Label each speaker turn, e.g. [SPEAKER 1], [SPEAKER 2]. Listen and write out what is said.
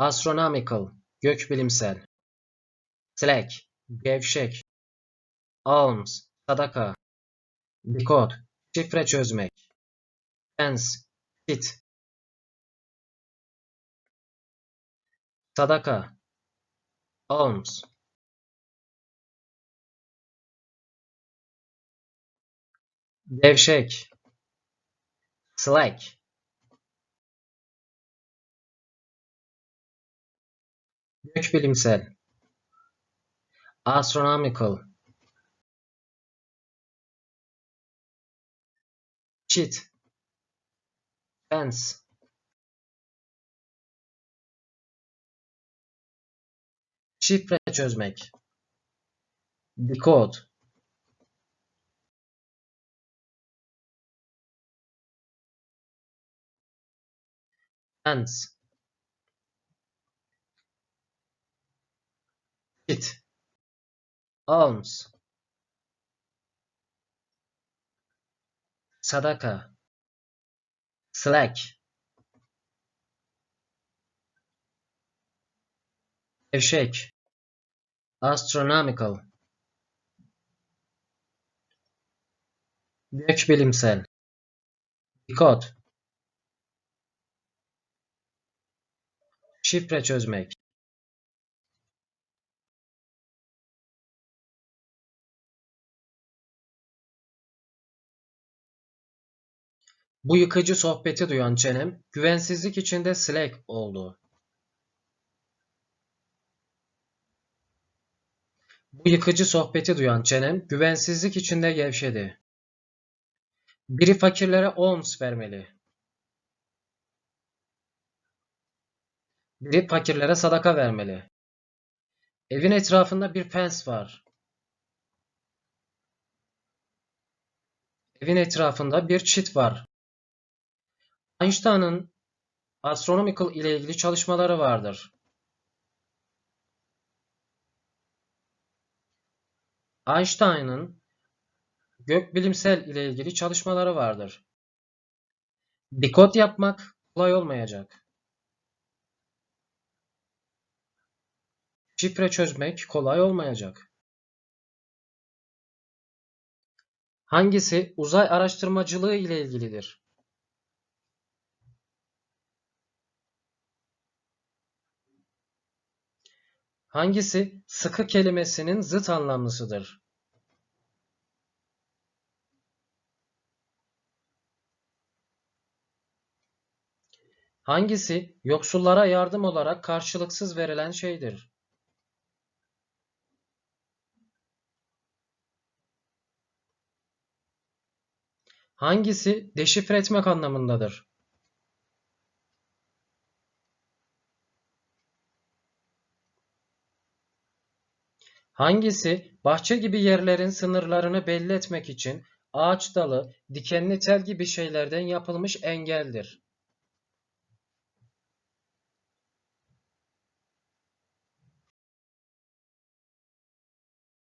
[SPEAKER 1] Astronomical, gökbilimsel. Slack, gevşek. Alms, sadaka. Decode, şifre çözmek. Pence, kit. Sadaka. Alms. Gevşek. Slack. Gökbilimsel. Astronomical. Cheat. Fence. Şifre çözmek. Decode. Fence. Cheat. Alms. Sadaka. Slack. Gevşek. Astronomical. Gökbilimsel. Decode. Şifre çözmek. Bu yıkıcı sohbeti duyan çenem, güvensizlik içinde Slack oldu. Bu yıkıcı sohbeti duyan çenem, güvensizlik içinde gevşedi. Biri fakirlere alms vermeli. Biri fakirlere sadaka vermeli. Evin etrafında bir fence var. Evin etrafında bir çit var. Einstein'ın astronomical ile ilgili çalışmaları vardır. Einstein'ın gökbilimsel ile ilgili çalışmaları vardır. Dekod yapmak kolay olmayacak. Şifre çözmek kolay olmayacak. Hangisi uzay araştırmacılığı ile ilgilidir? Hangisi sıkı kelimesinin zıt anlamlısıdır? Hangisi yoksullara yardım olarak karşılıksız verilen şeydir? Hangisi deşifre etmek anlamındadır? Hangisi bahçe gibi yerlerin sınırlarını belli etmek için ağaç dalı, dikenli tel gibi şeylerden yapılmış engeldir?